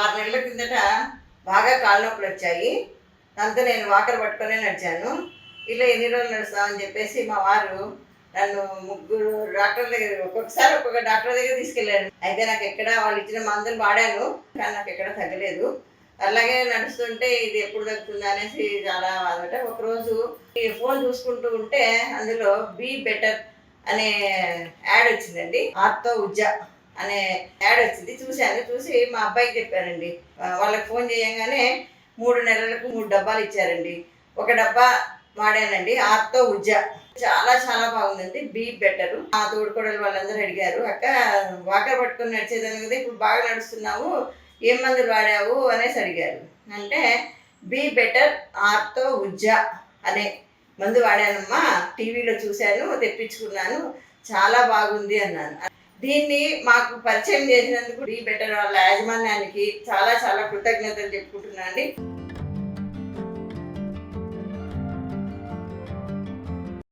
ఆరు నెలల కిందట బాగా కాళ్ళ నొప్పులు వచ్చాయి. దాంతో నేను వాకర్ పట్టుకొని నడిచాను. ఇలా ఎన్ని రోజులు నడుస్తామని చెప్పేసి మా వారు నన్ను ముగ్గురు డాక్టర్ దగ్గర ఒక్కొక్కసారి ఒక్కొక్క డాక్టర్ దగ్గర తీసుకెళ్ళాను అయితే నాకు ఎక్కడ వాళ్ళు ఇచ్చిన మందులు వాడాను కానీ నాకు ఎక్కడ తగ్గలేదు. అలాగే నడుస్తుంటే ఇది ఎప్పుడు తగ్గుతుంది అనేసి చాలా బాధపడ్డా ఒకరోజు ఈ ఫోన్ చూసుకుంటూ ఉంటే అందులో బీ బెటర్ అనే యాడ్ వచ్చిందండి. ఆర్తో ఉజ్జా. అనే యాడ్ వచ్చింది. చూశాను. చూసి మా అబ్బాయికి చెప్పానండి. వాళ్ళకి ఫోన్ చేయంగానే మూడు నెలలకు మూడు డబ్బాలు ఇచ్చారండి. ఒక డబ్బా వాడానండి. ఆర్తో ఉజ్జ. చాలా చాలా బాగుందండి. Be better. ఆ తోడుకోడలు వాళ్ళందరూ అడిగారు అక్క వాకర్ పట్టుకొని నడిచేదాన్ని కదా ఇప్పుడు బాగా నడుస్తున్నావు. ఏం మందులు వాడావు? అనేసి అడిగారు. అంటే బీ బెటర్ ఆర్తో ఉజ్జ అనే మందు వాడానమ్మా. టీవీలో చూశాను తెప్పించుకున్నాను. చాలా బాగుంది అన్నాను. దీన్ని మాకు పరిచయం చేసినందుకు బీ బెటర్ వాళ్ళ యాజమాన్యానికి చాలా చాలా కృతజ్ఞతలు చెప్పుకుంటున్నాను అండి